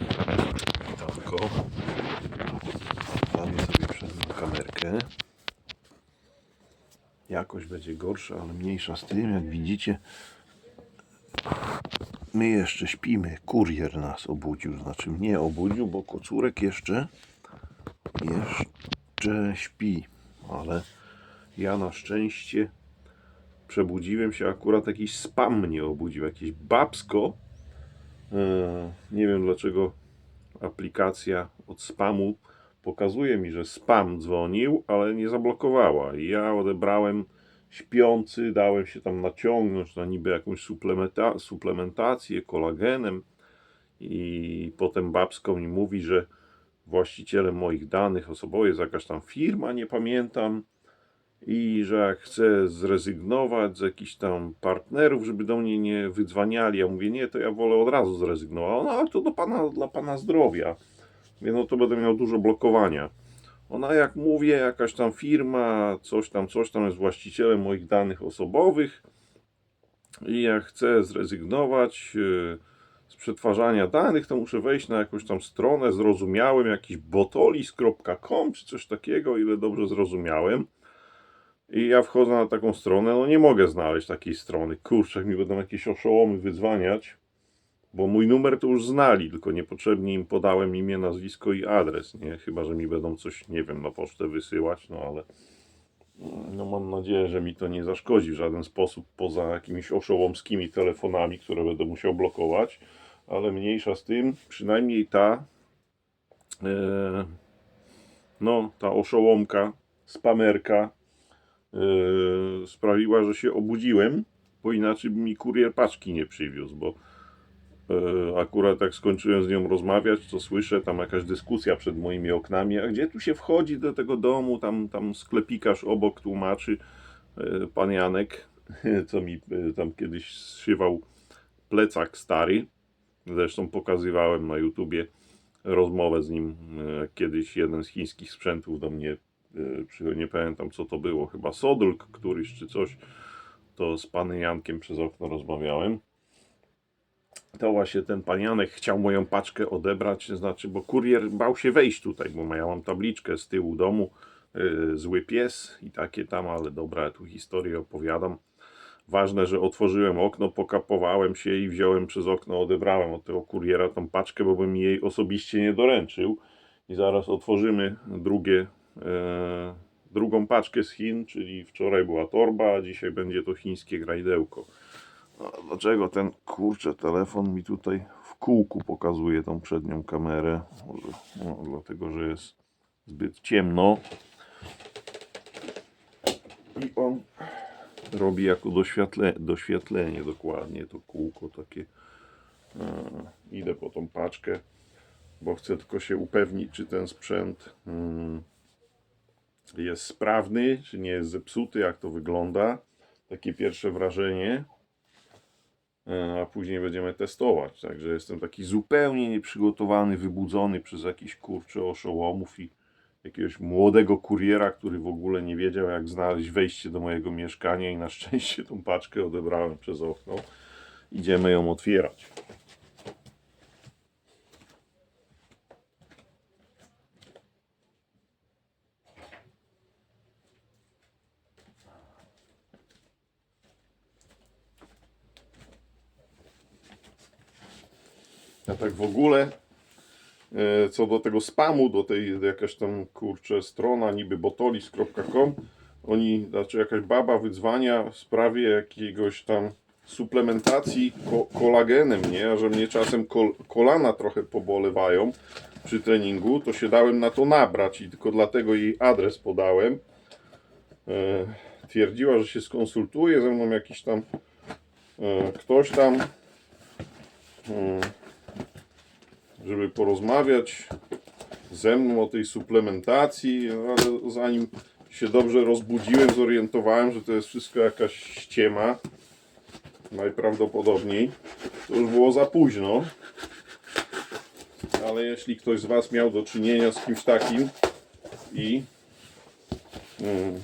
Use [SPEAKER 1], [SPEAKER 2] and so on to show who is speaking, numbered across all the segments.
[SPEAKER 1] Witanko. Damy sobie przednią kamerkę. Jakość będzie gorsza, ale mniejsza z tym. Jak widzicie, my jeszcze śpimy. Kurier nas obudził. Znaczy mnie obudził, bo kocurek jeszcze jeszcze śpi. Ale ja na szczęście przebudziłem się. Akurat jakiś spam mnie obudził. Jakieś babsko. E, Nie wiem dlaczego aplikacja od spamu pokazuje mi, że spam dzwonił, ale nie zablokowała. I ja odebrałem śpiący, dałem się tam naciągnąć na niby jakąś suplementa- suplementację kolagenem i potem babsko mi mówi, że właścicielem moich danych osobowych jest jakaś tam firma, nie pamiętam i że chcę zrezygnować z jakichś tam partnerów, żeby do mnie nie wydzwaniali, ja mówię, nie, to ja wolę od razu zrezygnować. No, ale to do pana, dla pana zdrowia. Mówię, no to będę miał dużo blokowania. Ona, jak mówię, jakaś tam firma, coś tam, coś tam jest właścicielem moich danych osobowych i jak chcę zrezygnować yy, z przetwarzania danych, to muszę wejść na jakąś tam stronę, zrozumiałem, jakiś botolis.com czy coś takiego, ile dobrze zrozumiałem. I ja wchodzę na taką stronę, no nie mogę znaleźć takiej strony. Kurczę, mi będą jakieś oszołomy wydzwaniać, bo mój numer to już znali, tylko niepotrzebnie im podałem imię, nazwisko i adres, nie? Chyba, że mi będą coś, nie wiem, na pocztę wysyłać, no ale no mam nadzieję, że mi to nie zaszkodzi w żaden sposób, poza jakimiś oszołomskimi telefonami, które będę musiał blokować, ale mniejsza z tym, przynajmniej ta e, no, ta oszołomka, spamerka sprawiła, że się obudziłem, bo inaczej by mi kurier paczki nie przywiózł, bo e, akurat jak skończyłem z nią rozmawiać, to słyszę tam jakaś dyskusja przed moimi oknami, a gdzie tu się wchodzi do tego domu, tam, tam sklepikarz obok tłumaczy, e, pan Janek, co mi e, tam kiedyś zszywał plecak stary, zresztą pokazywałem na YouTubie rozmowę z nim, e, kiedyś jeden z chińskich sprzętów do mnie e, nie pamiętam co to było, chyba Sodulk któryś czy coś, to z panem Jankiem przez okno rozmawiałem to właśnie ten pan Janek chciał moją paczkę odebrać, znaczy, bo kurier bał się wejść tutaj, bo ja mam tabliczkę z tyłu domu, yy, zły pies i takie tam, ale dobra, ja tu historię opowiadam. Ważne, że otworzyłem okno, pokapowałem się i wziąłem przez okno, odebrałem od tego kuriera tą paczkę, bo bym jej osobiście nie doręczył. I zaraz otworzymy drugie, drugą paczkę z Chin, czyli wczoraj była torba, a dzisiaj będzie to chińskie grajdełko. A dlaczego ten kurczę telefon mi tutaj w kółku pokazuje tą przednią kamerę? Może no, dlatego, że jest zbyt ciemno. I on robi jako doświetle, doświetlenie dokładnie to kółko takie. E, idę po tą paczkę, bo chcę tylko się upewnić, czy ten sprzęt mm, jest sprawny, czy nie jest zepsuty, jak to wygląda. Takie pierwsze wrażenie. E, a później będziemy testować. Także jestem taki zupełnie nieprzygotowany, wybudzony przez jakiś kurczę oszołomów i jakiegoś młodego kuriera, który w ogóle nie wiedział, jak znaleźć wejście do mojego mieszkania i na szczęście tą paczkę odebrałem przez okno. Idziemy ją otwierać. A tak w ogóle e, co do tego spamu, do tej jakaś tam kurczę strona niby botolis.com oni, znaczy jakaś baba wydzwania w sprawie jakiegoś tam suplementacji ko kolagenem, nie? A że mnie czasem kol kolana trochę pobolewają przy treningu, to się dałem na to nabrać i tylko dlatego jej adres podałem. E, twierdziła, że się skonsultuje ze mną jakiś tam e, ktoś tam. E, żeby porozmawiać ze mną o tej suplementacji, ale zanim się dobrze rozbudziłem, zorientowałem, że to jest wszystko jakaś ściema. Najprawdopodobniej. To już było za późno. Ale jeśli ktoś z Was miał do czynienia z kimś takim i mm,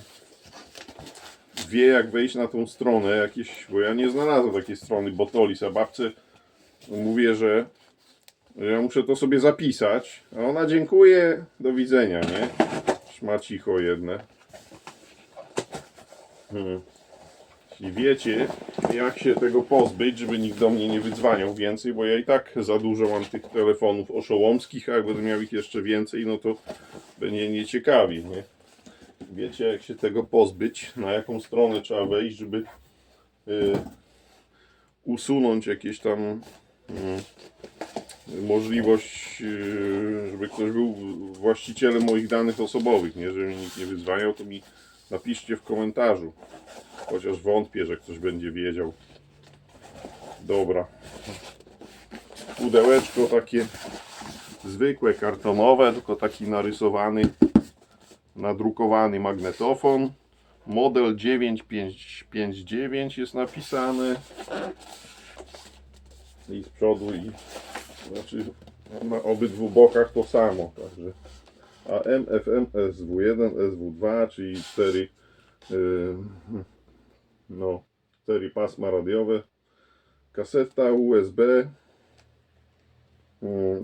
[SPEAKER 1] wie jak wejść na tą stronę jakieś, bo ja nie znalazłem takiej strony Botolis, a babce mówię, że Ja muszę to sobie zapisać. A ona dziękuję, do widzenia, nie? Szmacicho jedne. Hmm. Jeśli wiecie, jak się tego pozbyć, żeby nikt do mnie nie wydzwaniał więcej, bo ja i tak za dużo mam tych telefonów oszołomskich, a jak będę miał ich jeszcze więcej, no to będzie nieciekawie, nie? Wiecie, jak się tego pozbyć, na jaką stronę trzeba wejść, żeby y, usunąć jakieś tam mm, możliwość, yy, żeby ktoś był właścicielem moich danych osobowych, nie? Żeby mnie nikt nie wyzwaniał, to mi napiszcie w komentarzu. Chociaż wątpię, że ktoś będzie wiedział. Dobra. Pudełeczko takie zwykłe, kartonowe, tylko taki narysowany, nadrukowany magnetofon. Model 9559 jest napisany. I z przodu i znaczy na obydwu bokach to samo, także AM, FM, SW1, SW2, czyli 4 yy, no 4 pasma radiowe, kaseta USB,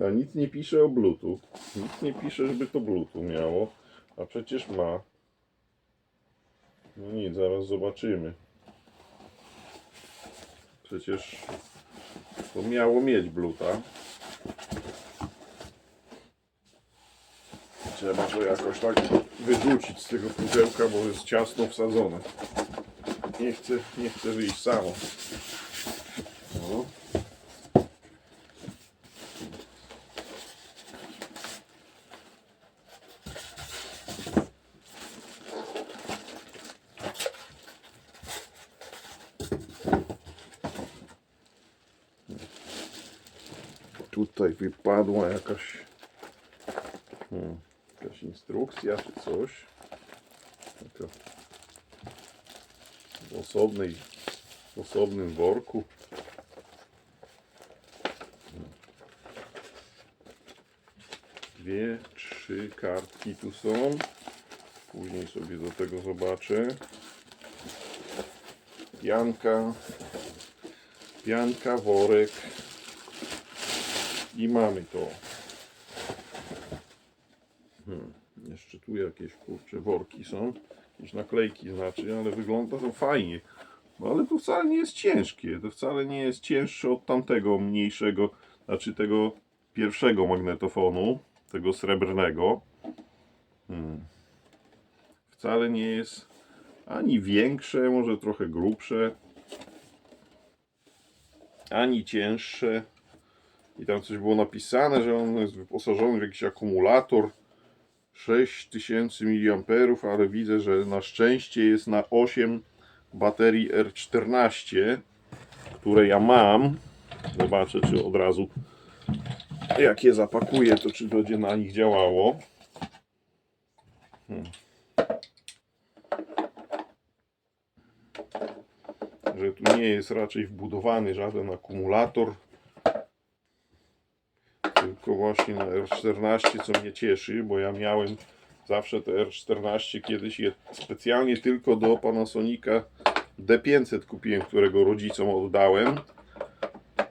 [SPEAKER 1] a nic nie pisze o Bluetooth, nic nie pisze, żeby to Bluetooth miało, a przecież ma. No nic, zaraz zobaczymy. Przecież to miało mieć Bluetooth. Trzeba to jakoś tak wyrzucić z tego pudełka, bo jest ciasno wsadzone. Nie chcę, nie chcę wyjść samo. No. Tutaj wypadła jakaś Hmm, jakaś instrukcja czy coś. Taka w osobnej, w osobnym worku. Dwie, trzy kartki tu są. Później sobie do tego zobaczę. Pianka, pianka, worek i mamy to. Jeszcze tu jakieś kurcze worki są. Jakieś naklejki znaczy, ale wygląda to fajnie. No ale to wcale nie jest ciężkie. To wcale nie jest cięższe od tamtego mniejszego, znaczy tego pierwszego magnetofonu, tego srebrnego. Hmm. Wcale nie jest ani większe, może trochę grubsze, ani cięższe. I tam coś było napisane, że on jest wyposażony w jakiś akumulator 6000 mAh, ale widzę, że na szczęście jest na 8 baterii R14, które ja mam. Zobaczę, czy od razu jak je zapakuję, to czy będzie na nich działało. Hmm. Że tu nie jest raczej wbudowany żaden akumulator właśnie na R14, co mnie cieszy, bo ja miałem zawsze te R14 kiedyś je specjalnie tylko do Panasonica D500 kupiłem, którego rodzicom oddałem.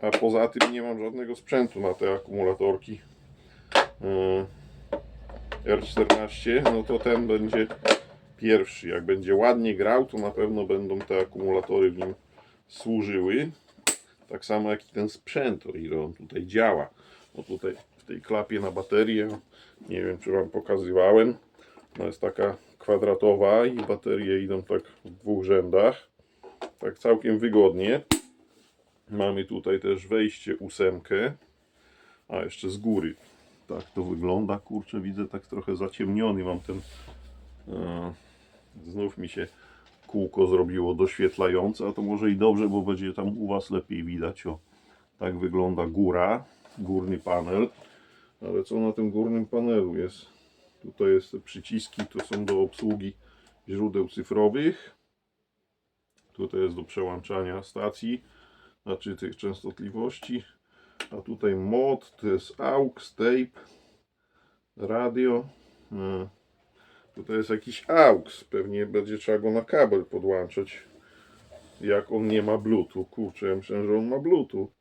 [SPEAKER 1] A poza tym nie mam żadnego sprzętu na te akumulatorki. Yy, R14, no to ten będzie pierwszy. Jak będzie ładnie grał, to na pewno będą te akumulatory w nim służyły. Tak samo jak i ten sprzęt, o ile on tutaj działa. No tutaj w tej klapie na baterię, nie wiem czy Wam pokazywałem, ona jest taka kwadratowa i baterie idą tak w dwóch rzędach. Tak całkiem wygodnie. Mamy tutaj też wejście ósemkę, a jeszcze z góry. Tak to wygląda, kurczę, widzę tak trochę zaciemniony mam ten... E, znów mi się kółko zrobiło doświetlające, a to może i dobrze, bo będzie tam u Was lepiej widać. O, tak wygląda góra górny panel. Ale co na tym górnym panelu jest? Tutaj jest przyciski, to są do obsługi źródeł cyfrowych. Tutaj jest do przełączania stacji, znaczy tych częstotliwości. A tutaj mod, to jest AUX, tape, radio. No. Tutaj jest jakiś AUX, pewnie będzie trzeba go na kabel podłączać. Jak on nie ma Bluetooth, kurczę, ja myślę, że on ma Bluetooth.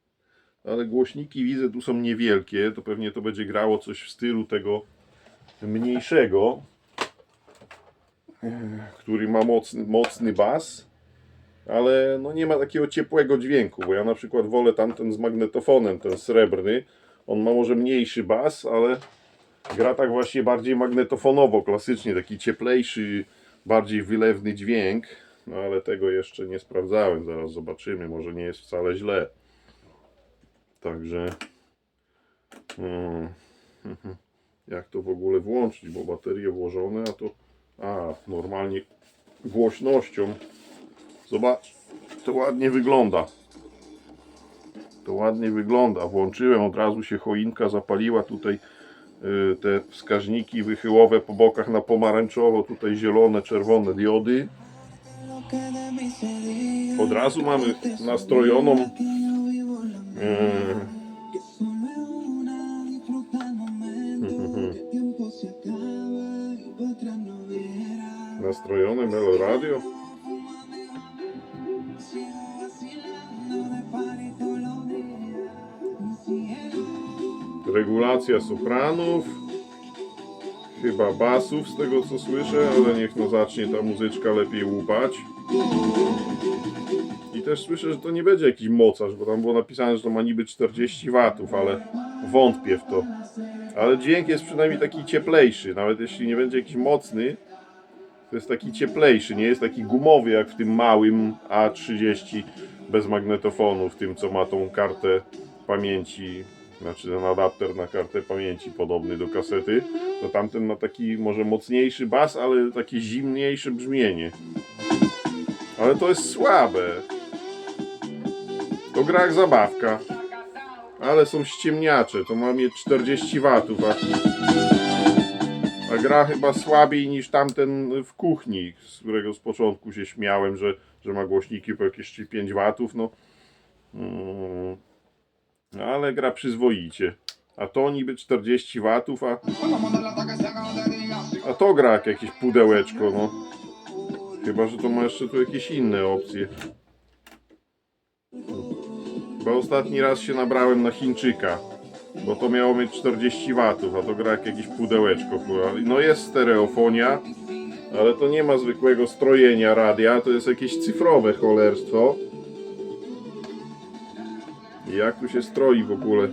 [SPEAKER 1] Ale głośniki widzę tu są niewielkie, to pewnie to będzie grało coś w stylu tego mniejszego, e, który ma mocny, mocny bas, ale no nie ma takiego ciepłego dźwięku, bo ja na przykład wolę tamten z magnetofonem, ten srebrny, on ma może mniejszy bas, ale gra tak właśnie bardziej magnetofonowo, klasycznie, taki cieplejszy, bardziej wylewny dźwięk, no ale tego jeszcze nie sprawdzałem, zaraz zobaczymy, może nie jest wcale źle. Także mm, jak to w ogóle włączyć, bo baterie włożone, a to a, normalnie głośnością. Zobacz, to ładnie wygląda. To ładnie wygląda. Włączyłem, od razu się choinka zapaliła. Tutaj y, te wskaźniki wychyłowe po bokach na pomarańczowo, tutaj zielone, czerwone diody. Od razu mamy nastrojoną nastrojone Melo Radio. Regulacja sopranów. Chyba basów z tego co słyszę, ale niech no zacznie ta muzyczka lepiej łupać. Też słyszę, że to nie będzie jakiś mocarz, bo tam było napisane, że to ma niby 40 watów, ale wątpię w to. Ale dźwięk jest przynajmniej taki cieplejszy, nawet jeśli nie będzie jakiś mocny, to jest taki cieplejszy, nie jest taki gumowy jak w tym małym A30 bez magnetofonu, w tym co ma tą kartę pamięci, znaczy ten adapter na kartę pamięci podobny do kasety, to tamten ma taki może mocniejszy bas, ale takie zimniejsze brzmienie. Ale to jest słabe. To gra jak zabawka. Ale są ściemniacze, to ma mieć 40 watów, a, a gra chyba słabiej niż tamten w kuchni, z którego z początku się śmiałem, że, że ma głośniki po jakieś 5 watów, no. Mm, ale gra przyzwoicie. A to niby 40 watów, a, a to gra jak jakieś pudełeczko, no. Chyba, że to ma jeszcze tu jakieś inne opcje. Bo ostatni raz się nabrałem na Chińczyka. Bo to miało mieć 40 watów, a to gra jak jakieś pudełeczko. No jest stereofonia, ale to nie ma zwykłego strojenia radia, to jest jakieś cyfrowe cholerstwo. Jak tu się stroi w ogóle?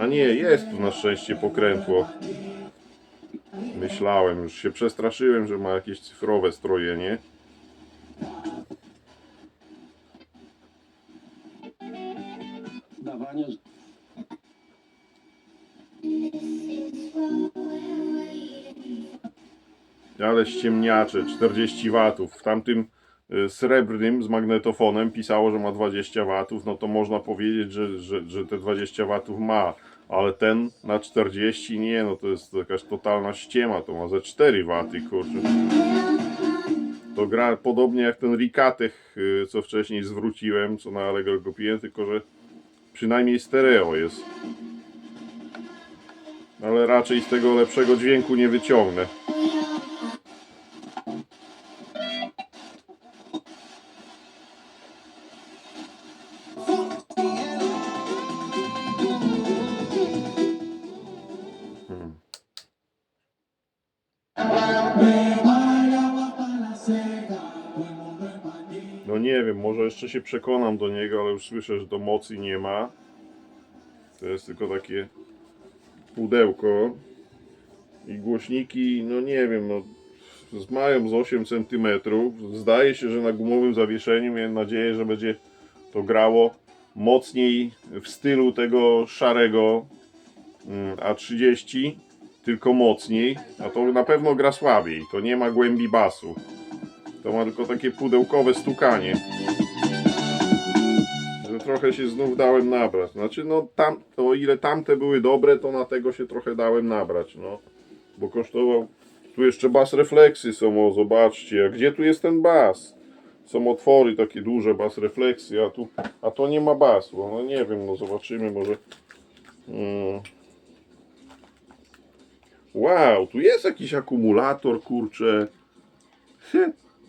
[SPEAKER 1] A nie, jest tu na szczęście pokrętło. Myślałem, już się przestraszyłem, że ma jakieś cyfrowe strojenie.
[SPEAKER 2] Dawanie
[SPEAKER 1] Ale ściemniacze, 40 watów. W tamtym y, srebrnym z magnetofonem pisało, że ma 20 watów, no to można powiedzieć, że, że, że te 20 watów ma. Ale ten na 40 nie, no to jest jakaś totalna ściema, to ma ze 4 waty, kurczę. To gra podobnie jak ten Rikatech, y, co wcześniej zwróciłem, co na Allegro kupiłem, tylko że przynajmniej stereo jest. Ale raczej z tego lepszego dźwięku nie wyciągnę. Się przekonam do niego, ale już słyszę, że do mocy nie ma. To jest tylko takie pudełko. I głośniki, no nie wiem, no mają z 8 cm. Zdaje się, że na gumowym zawieszeniu miałem nadzieję, że będzie to grało mocniej w stylu tego szarego mm, A30, tylko mocniej. A to na pewno gra słabiej. To nie ma głębi basu. To ma tylko takie pudełkowe stukanie. Trochę się znów dałem nabrać. Znaczy, no tam, o ile tamte były dobre, to na tego się trochę dałem nabrać, no. Bo kosztował. Tu jeszcze bas refleksy są, o zobaczcie. A gdzie tu jest ten bas? Są otwory takie duże, bas refleksy, a tu, a to nie ma basu. No nie wiem, no zobaczymy może. Mm. Wow, tu jest jakiś akumulator, kurczę.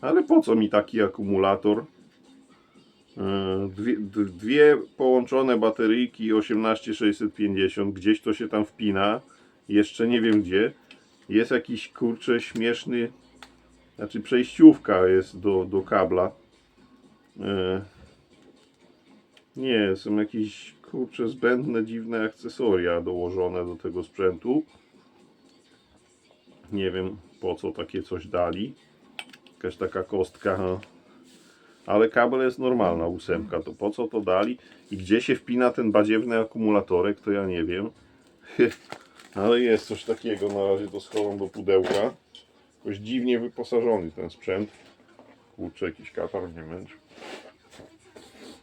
[SPEAKER 1] Ale po co mi taki akumulator? E, Dwie, dwie połączone bateryjki 18650, gdzieś to się tam wpina, jeszcze nie wiem gdzie. Jest jakiś kurczę śmieszny, znaczy przejściówka jest do, do kabla. E, Nie, są jakieś kurczę zbędne, dziwne akcesoria dołożone do tego sprzętu. Nie wiem po co takie coś dali. Jakaś taka kostka. Ale kabel jest normalna, ósemka. To po co to dali? I gdzie się wpina ten badziewny akumulatorek, to ja nie wiem. Ale jest coś takiego. Na razie to schowam do pudełka. Jakoś dziwnie wyposażony ten sprzęt. Kurczę, jakiś katar mnie męczy.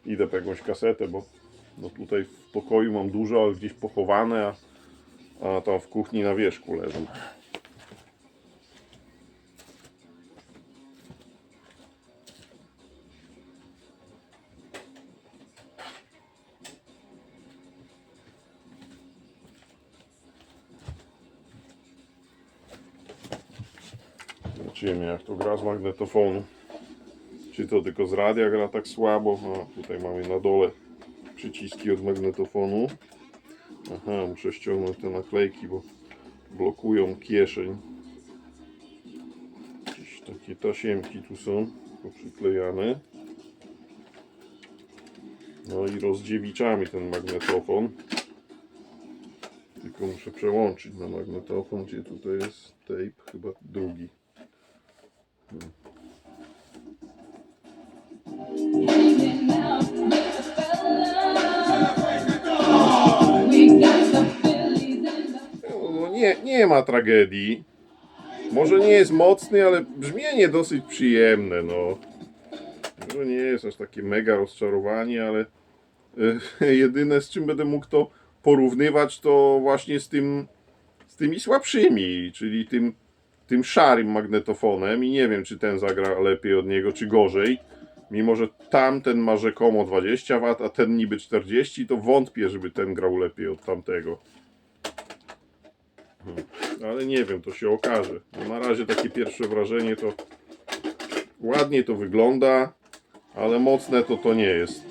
[SPEAKER 1] Idę po jakąś kasetę, bo no tutaj w pokoju mam dużo, ale gdzieś pochowane, a, a tam w kuchni na wierzchu leżą. To gra z magnetofonu. Czy to tylko z radia gra tak słabo? A, tutaj mamy na dole przyciski od magnetofonu. Aha, muszę ściągnąć te naklejki, bo blokują kieszeń. Jakieś takie tasiemki tu są poprzyklejane. No i rozdziewiczamy ten magnetofon. Tylko muszę przełączyć na magnetofon, gdzie tutaj jest tape, chyba drugi. No, nie, nie ma tragedii. Może nie jest mocny, ale brzmienie dosyć przyjemne, no. Może nie jest aż takie mega rozczarowanie, ale e, jedyne z czym będę mógł to porównywać to właśnie z tym z tymi słabszymi, czyli tym tym szarym magnetofonem i nie wiem czy ten zagra lepiej od niego czy gorzej. Mimo, że tamten ma rzekomo 20 W, a ten niby 40, to wątpię, żeby ten grał lepiej od tamtego. Hmm. Ale nie wiem, to się okaże. Na razie takie pierwsze wrażenie to ładnie to wygląda, ale mocne to to nie jest.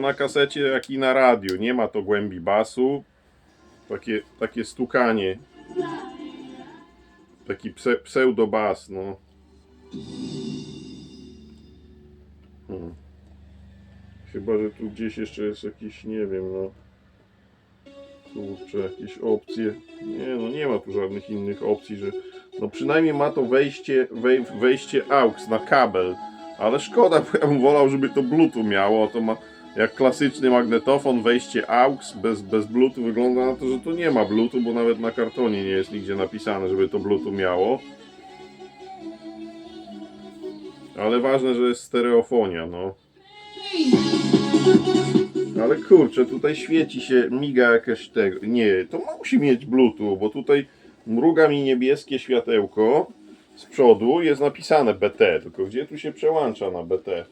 [SPEAKER 1] No na kasecie jak i na radiu nie ma to głębi basu. Takie, takie stukanie. Taki pse, pseudobas, no. Hmm. Chyba, że tu gdzieś jeszcze jest jakiś, nie wiem, no. Kurczę, jakieś opcje. Nie, no nie ma tu żadnych innych opcji, że. No przynajmniej ma to wejście, wej, wejście AUX na kabel. Ale szkoda, bo ja bym wolał, żeby to Bluetooth miało. To ma jak klasyczny magnetofon, wejście AUX bez, bez Bluetooth. Wygląda na to, że to nie ma Bluetooth, bo nawet na kartonie nie jest nigdzie napisane, żeby to Bluetooth miało. Ale ważne, że jest stereofonia, no. Ale kurczę, tutaj świeci się, miga jakieś tego. Nie, to musi mieć Bluetooth, bo tutaj mruga mi niebieskie światełko z przodu, jest napisane BT, tylko gdzie tu się przełącza na BT?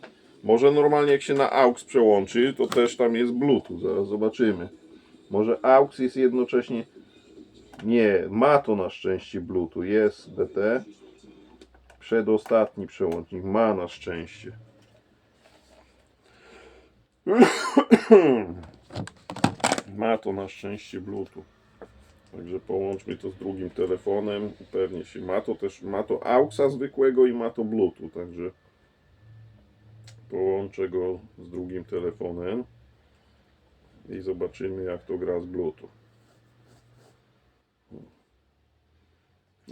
[SPEAKER 1] Może normalnie jak się na AUX przełączy, to też tam jest Bluetooth, zaraz zobaczymy. Może AUX jest jednocześnie... Nie, ma to na szczęście Bluetooth, jest BT. Przedostatni przełącznik ma na szczęście. Ma to na szczęście Bluetooth. Także połączmy to z drugim telefonem. Upewnię się. Ma to też ma to AUXa zwykłego i ma to Bluetooth. Także połączę go z drugim telefonem i zobaczymy jak to gra z Bluetooth.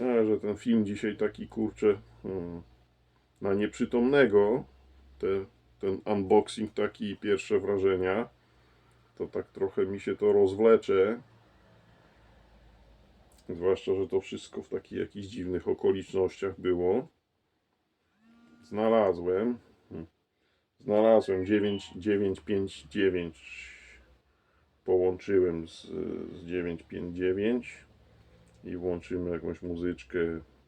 [SPEAKER 1] A, że ten film dzisiaj taki kurczę hmm, na nieprzytomnego te, ten unboxing taki pierwsze wrażenia to tak trochę mi się to rozwlecze. Zwłaszcza, że to wszystko w takich jakichś dziwnych okolicznościach było. Znalazłem. hmm, znalazłem 9, 959 połączyłem z, z 959 i włączymy jakąś muzyczkę,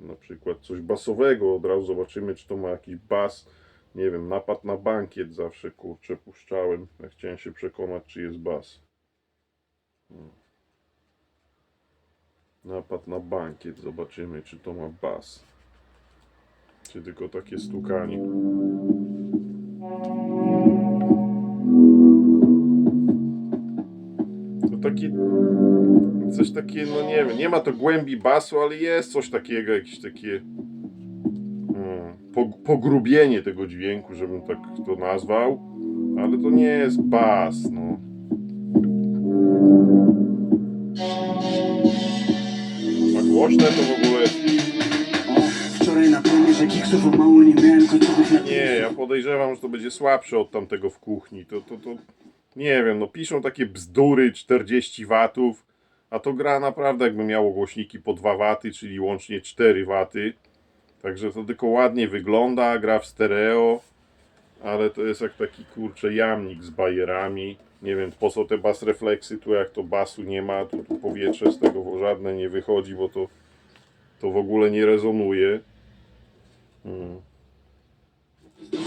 [SPEAKER 1] na przykład coś basowego, od razu zobaczymy, czy to ma jakiś bas. Nie wiem, napad na bankiet zawsze kurczę puszczałem, jak chciałem się przekonać, czy jest bas. Hmm. Napad na bankiet, zobaczymy, czy to ma bas. Czy tylko takie stukanie? To taki coś takie, no nie wiem, nie ma to głębi basu, ale jest coś takiego, jakieś takie mm, po- pogrubienie tego dźwięku, żebym tak to nazwał, ale to nie jest bas, no. A głośne to w ogóle
[SPEAKER 2] kiksów o mało nie miałem na
[SPEAKER 1] nie, ja podejrzewam, że to będzie słabsze od tamtego w kuchni, to, to, to nie wiem, no piszą takie bzdury 40 watów, a to gra naprawdę jakby miało głośniki po 2 waty, czyli łącznie 4 waty. Także to tylko ładnie wygląda, gra w stereo, ale to jest jak taki kurczę jamnik z bajerami. Nie wiem po co te bas refleksy, tu jak to basu nie ma, tu, tu powietrze z tego żadne nie wychodzi, bo to, to w ogóle nie rezonuje.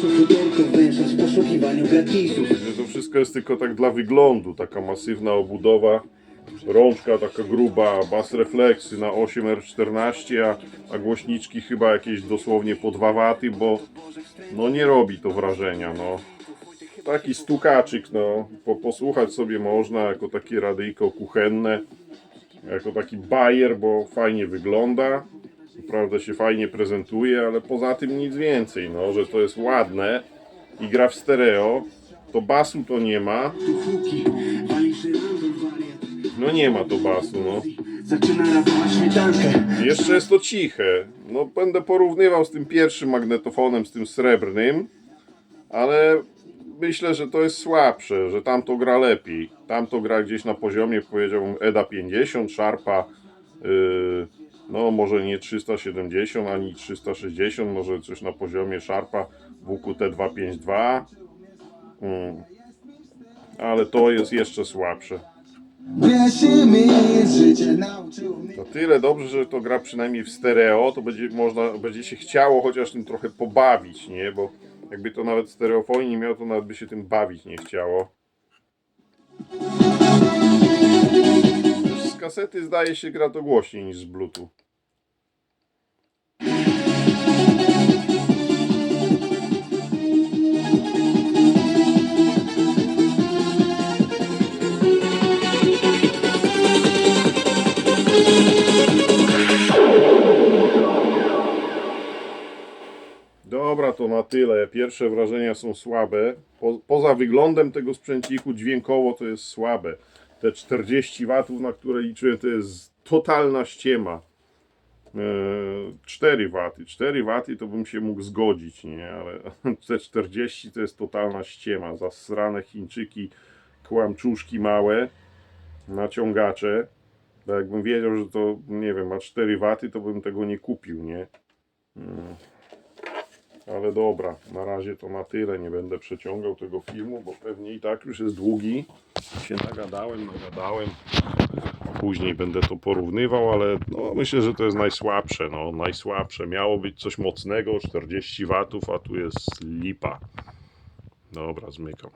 [SPEAKER 2] Futerko wężąc w poszukiwaniu gratisów.
[SPEAKER 1] Że to wszystko jest tylko tak dla wyglądu, taka masywna obudowa, rączka taka gruba, bas refleksy na 8R14, a, a głośniczki chyba jakieś dosłownie po 2 waty, bo no nie robi to wrażenia, no. Taki stukaczyk, no, po, posłuchać sobie można jako takie radyjko kuchenne, jako taki bajer, bo fajnie wygląda, naprawdę się fajnie prezentuje, ale poza tym nic więcej, no, że to jest ładne i gra w stereo, to basu to nie ma, no nie ma to basu, no. Jeszcze jest to ciche. No będę porównywał z tym pierwszym magnetofonem, z tym srebrnym, ale myślę, że to jest słabsze, że tamto gra lepiej. Tamto gra gdzieś na poziomie, powiedziałbym, EDA 50, Sharpa, yy, no może nie 370 ani 360, może coś na poziomie Sharpa WQT252, mm. ale to jest jeszcze słabsze. To tyle dobrze, że to gra przynajmniej w stereo, to będzie można, będzie się chciało chociaż tym trochę pobawić, nie? Bo jakby to nawet stereofonii nie miało, to nawet by się tym bawić nie chciało. Z kasety zdaje się gra to głośniej niż z Bluetooth. Dobra, to na tyle. Pierwsze wrażenia są słabe. Po, poza wyglądem tego sprzęciku dźwiękowo to jest słabe. Te 40 watów, na które liczyłem, to jest totalna ściema. Eee, 4 waty. 4 waty to bym się mógł zgodzić, nie? Ale te 40 to jest totalna ściema. Zasrane Chińczyki, kłamczuszki małe, naciągacze. Bo jakbym wiedział, że to, nie wiem, ma 4 waty, to bym tego nie kupił, nie? Ale dobra, na razie to na tyle. Nie będę przeciągał tego filmu, bo pewnie i tak już jest długi. Się nagadałem, nagadałem. Później będę to porównywał, ale no, myślę, że to jest najsłabsze. No, najsłabsze. Miało być coś mocnego, 40 watów, a tu jest lipa. Dobra, zmykam.